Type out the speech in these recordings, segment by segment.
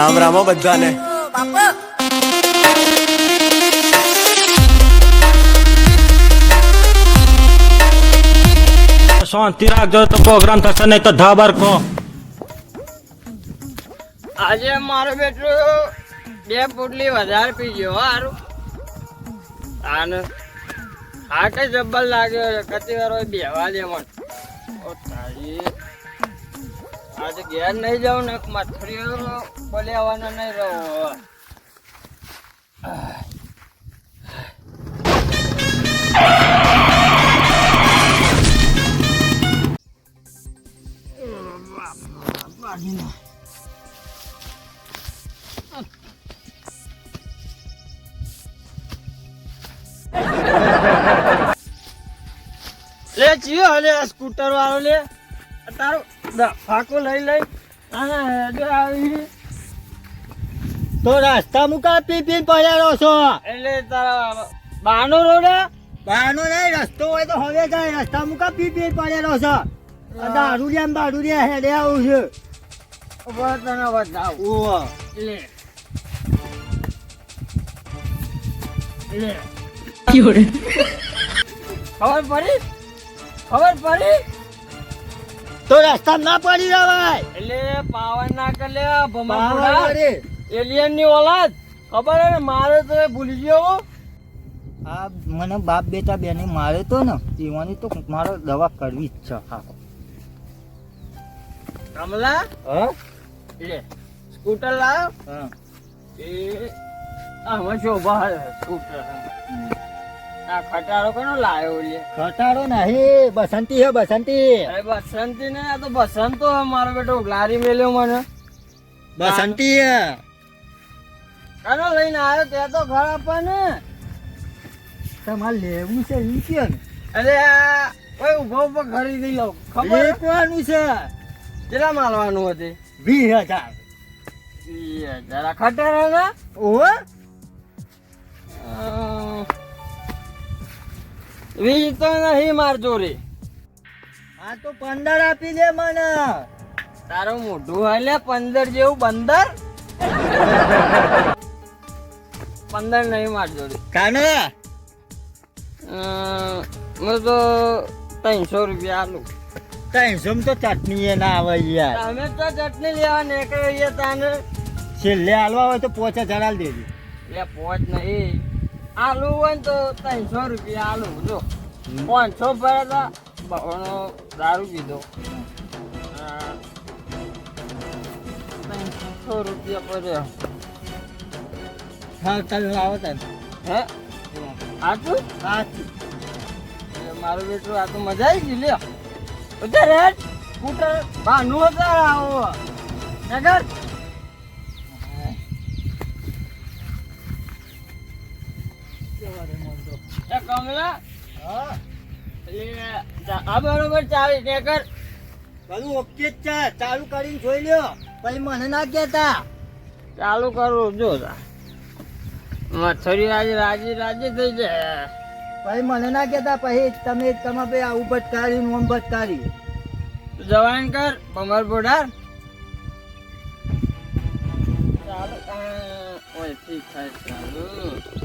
રામ રામ બધાને. શાંતિ રાખજો તો પ્રોગ્રામ થશે નહીં તો ધાબર ખો આજે મારો બેટો બે પોટલી વધારે પી ગયો હો હારું. આને કઈ જબ્બલ લાગ્યો કતિવાર કતી વાર હોય બેવા દે મને. ઓ તારી. આજે ઘેર નહીં જાઉં ને મથરીઓ બોલ્યાવાનો નહીં રહો. લે ચિયો હલે સ્કૂટર વાળો લે તારો ફાકો લઈ લઈ. આવી. તો રસ્તા મુકા પી પી પડ્યા છો. એટલે તારા બાનો રોડે? બાનો નહીં રસ્તો હોય તો હવે જાય. રસ્તા મુકા પી પી પડ્યા છો. દારૂ દારૂડિયા દારૂ લે હેડે આવું છે. ઊભા તને બતાવ ઓહો લે લે ખબર પડી? ખબર પડી? તો રસ્તા ના પડી જવાય. એટલે પાવન ના કરે લે પાવર ભમા વળી. એલિયનની ઓલાદ. ખબર હે ને મારે તો ભૂલી ગયો આ મને બાપ બેટા બેને મારે તો ને તેવાની તો મારે દવા કરવી જ છે. હા. કમલા? હા? લે સ્કૂટર લાવ. હા. એ આમાં શોભા સ્કૂટર આ ખટારો કોનો લાયો લે? ખટારો નહીં બસંતી હે બસંતી. અરે બસંતી ને આ તો બસંતો હે મારો બેટો લારી મેલ્યો મને. બસંતી હે. કનો લઈને આવ્યો તે તો ઘર આપણને. તમારે લેવું છે ઈ કે અરે ઓય ઊભો ઊભો ખરીદી લઉં. ખબર હે? લેવાનું છે. કેટલા માલવાનું હતી વીસ હજાર. જરા ખટારા ના ઓહો. વીજ તો નહીં માર જોરે હા તો પંદર આપી દે મને. તારું મોઢું હાલે પંદર જેવું બંદર. પંદર નહીં માર જોડી. કાને હું તો ત્રણસો રૂપિયા આલું ત્રણસો તો ચટણી એ ના આવે યાર. અમે તો ચટણી લેવા નીકળીએ તાને. છેલ્લે હાલવા હોય તો પોચા હાલ દેજો. એટલે પોચ નહીં. આલુ હોય ને તો ત્રણસો રૂપિયા આલું જો. પાંચસો ભર્યા હતા દારૂ પીધો. ત્રણસો રૂપિયા પડ્યો હા ચાલ લાવો તને હે? આટલું સાચું મારું બેટું આ તો મજા આવી ગઈ લ્યો. ઉધર હેડ. સ્કૂટર બાનું હતા આવો. નગર એ હા આ બરોબર ચાવી નેકર. બધું ઓકે જ છે. ચાલુ કરીને જોઈ લ્યો. પછી મને ના કહેતા. ચાલુ કરું જો મચ્છરી આજે રાજી રાજી થઈ જાય. પછી મને ના કહેતા પછી તમે તમે ભાઈ આવું ભટકારી નોમ ભટકારી જવાન કર કમર બોડાર ચાલો ઓય ઠીક થાય ચાલુ.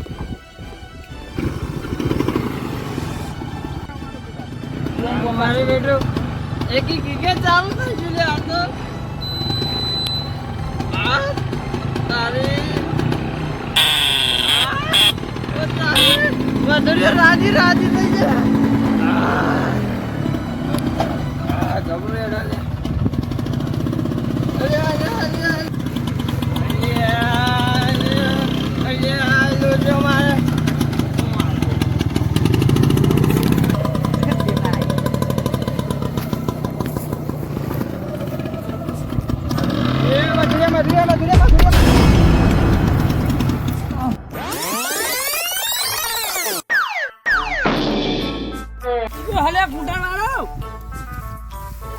મારી બેટું એક ક્રિકેટ ચાલુ થઈ ગયું આ તો તારી રાજી રાજી થઈ જાય જબરો એડા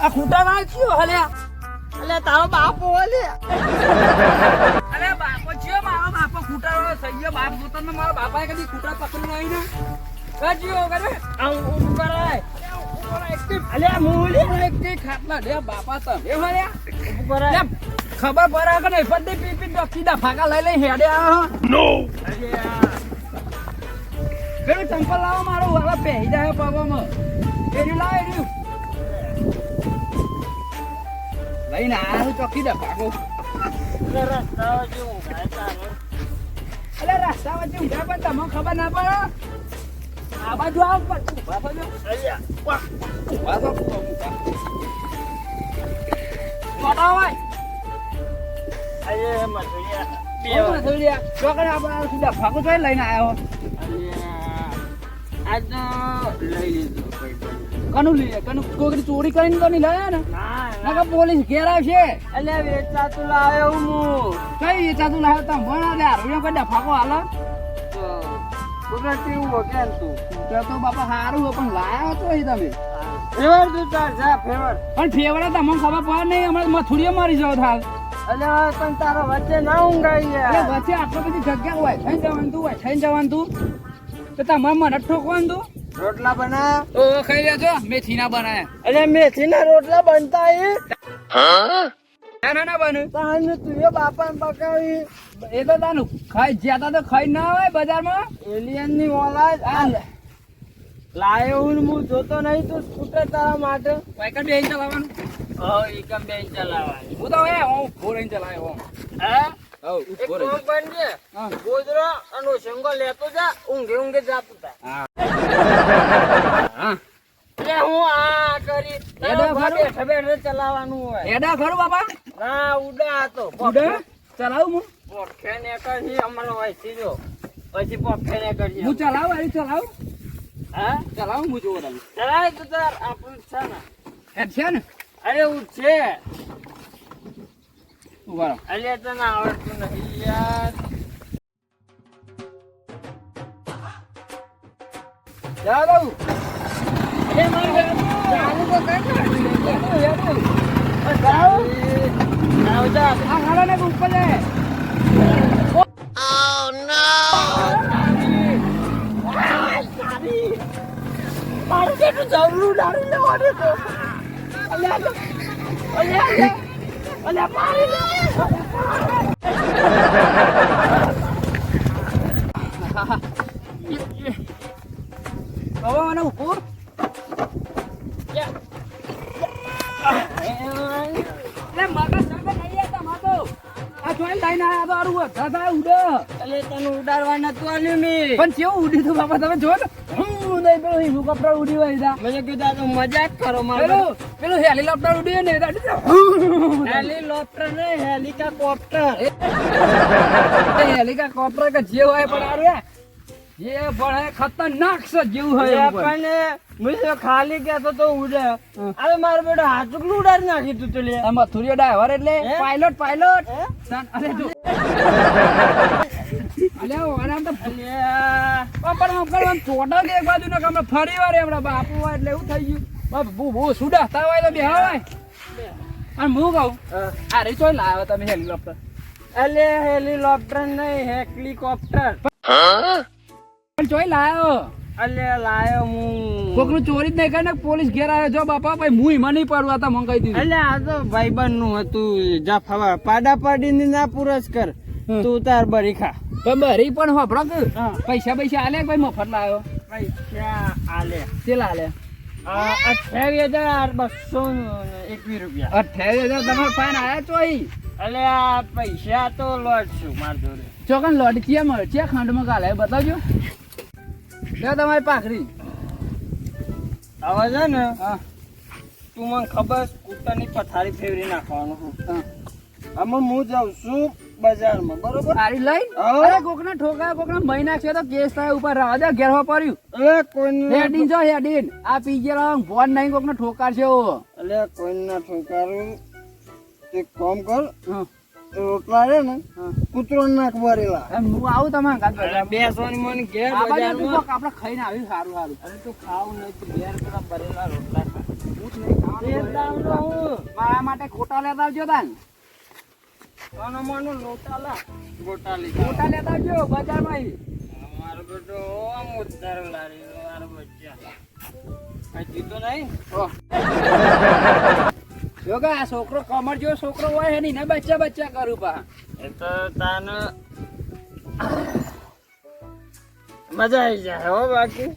આ ખૂટા માં કયો હલ્યા? અલે તારો બાપો હલે અરે બાપો છે મારો બાપો ખૂટા વાળો થઈ ગયો. બાપ પોતાનો મારો બાપાએ કદી ખૂટા પકડી નહીં ને? કજ્યો કરે આ ઊભું કરાય. ને ખબર પડે કે નહીં પણ પી પી ડોકી દા ફાકા લઈ લઈ હેડે આ નો પેલું ચંપલ લાવો મારો હવે પહેરી જાય પગમાં. એરી લાવ લઈને આ ચોકી દા ફાકો રસ્તાઓ જેવું અલે રસ્તા વચ્ચે ઊંધા પણ તમને ખબર ના પડે? આ બાજુ આવ પણ ઊભા થજો ઊભા થો ઊભા. મજૂરિયા કેવું થયું લ્યા? ચોકડે આપણે સીધા ફાકો જોઈ લઈને આવ્યો આજ લઈ લીધું કનું લઈએ કનું કોકની ચોરી કરીને તો નહીં લાયા ને? ના પોલીસ ઘેર આવશે. એટલે વેચાતું લાવ્યો હું. કઈ વેચાતું લાવ્યો તમે? ભણા દે હારું કોઈ ડફાકો હાલો. કુદરતી હું વગેરે તું. બાપા સારું પણ લાયા હતો તમે. ફેવર તું ચાલ જા ફેવર. પણ ફેવડા તમને ખબર પડે નહીં હમણાં મથુડીએ મારી જાવ થાલ. અલ્યા પણ તારા વચ્ચે ના ઊંઘાઈ ગયા. વચ્ચે આટલો બધી જગ્યા હોય થઈને જવાનું તું હોય થઈને જવાનું તું. તો તમારે મને ઠોકવાનું તું રોટલા બના ખાઈ લેજો. મેથી ના બનાયા. અરે મેથી ના રોટલા બનતા એ ના ના ના બને. તાને તું એ બાપા પકાવી. એ તો તાનું ખાઈ જ્યાં તો ખાઈ ના હોય બજારમાં. એલિયનની ઓલાદ લાયો હું હું જોતો નહીં તું સ્કૂટર તારા માટે. વાયકર બેન ચલાવવાનું? ઓ એકમ બેન ચલાવવાની હું તો હે હું ફોર ચલાવ્યો હું. હે? ઊભો રહીને. કામ ગોદરો અને શંગો લેતો જા ઊંઘે ઊંઘે જાતું તા. હા. હા. એટલે હું આ કરી એડા ખરું? બેઠા બેઠા ચલાવવાનું હોય. એડા ખરું બાપા. ના ઉડા હતો ઉડે? ચલાવું હું? પોખે ને કરી અમારો હોય સીધો. પછી પોખે ને કરી હું ચલાવું અરે ચલાવું? હા? ચલાવું હું ચલાય તો તાર આપણું છે ને. છે ને. અરે હું છે. ઊભા અરે તને આવડતું નહીં યાર જા દઉં અરે મારે ચાલુ તો કર ને. હેડું હેડું જાઓ જાઓ આ હાલો ને ઉપર લે. મારું કેટલું ડાળી લેવાનું તો અલ્યા અલ્યા. લે હવે મને ઉપર લે મગજ સંગે નહીં આ તમારો આ જોઈને લઈને આયા તો હારું હોય. દાદા ઉડે. અલે તને ઉડાડવા નતું આલ્યું મેં. પણ કેવું ઉડી તું બાપા તમે જો ને. હું નહીં પેલું હેલિકોપ્ટર ઉડી હોય દા મેં કીધું આ તો મજાક કરો મારું પેલું હેલિકોપ્ટર ઉડી ને દા હેલિકોપ્ટર નહીં હેલિકોપ્ટર. હેલિકોપ્ટર કે જે હોય પણ આરે જે પણ હે ખતરનાક છે જેવું હોય પણ. મેં તો ખાલી કે તો ઉડે. અરે મારો બેટો હાચુકલું ઉડાડી નાખી તું તો લે. આ મથુરીઓ ડ્રાઈવર એટલે? પાયલોટ પાયલોટ અરે તો. ફરી વાર બાપુ હોય એટલે એવું થઈ ગયું. બહુ બહુ સુડાતા હોય તો બે અને હું કહું આ રે ચોય લાવ્યો તમે હેલિકોપ્ટર. અલે હેલિકોપ્ટર નહીં હેલિકોપ્ટર પણ ચોય લાવ્યો અલે લાયો હું. કોકનું ચોરી જ નહીં કરે પોલીસ ઘેર આવ્યો જો બાપા ભાઈ હું એમાં નહીં પડવા તા મંગાઈ દીધું. અલે આ તો ભાઈબંધનું હતું. જા ફવા. પાડા પાડીને ના પુરસ્કાર હમ. તું તાર બરી ખા. પણ બરી પણ હોભળો કે. પૈસા પૈસા આલે ભાઈ મફત લાવ્યો? પૈસા આલે. કેટલા આલે? આ અઠ્યાવીસ હજાર બસો એકવીસ રૂપિયા. અઠ્યાવીસ હજાર તમારે ફાઈન આયા ચોઈ એટલે આ પૈસા તો લોટ છું માર જોડે. ચોકન લોટ ચિયા મળે છે ખંડમાં કાલે બતાવજો. લે તમારી પાખરી હવે છે ને હા. તું મને ખબર કૂતરની પથારી ફેરવી નાખવાનું આમાં હું જાઉં છું બજારમાં બરોબર? આરી લઈ? અરે કોકને ઠોકા કોકને મહી નાખશે તો કેસ થાય ઉપર રહેવા દે ઘેર પડ્યું. અલે કોઈને હેડીન જો હેડીન આ પી ગયેલા ફોન નહીં કોકને ઠોકારશે એવો અલે કોઈને ઠોકારું એક કામ કર રોટલા રે ને કૂતરો નાખ ભરેલા હું આવું તમારે મને ઘેર બજારમાં. આપણે ખાઈને આવ્યું સારું સારું. અરે તું ખાવ નહીં ઘેર પેલા ભરેલા રોટલા હું નહીં ખાવાનું. ઘેર દાવડો હું મારા માટે ખોટા લેતા આવજો તાન. આનો માનો લોટા લા ગોટા લીધા લેતા આવજો બજારમાં. મારો બેટો આમ ઉતારો લારી મારો બચ્ચા કઈ જીતો નહીં? ઓહ. જો કે આ છોકરો કમર જેવો છોકરો હોય હે ને બચ્ચા બચ્ચા કરું પા એ તો તાને મજા આવી જાય હો બાકી.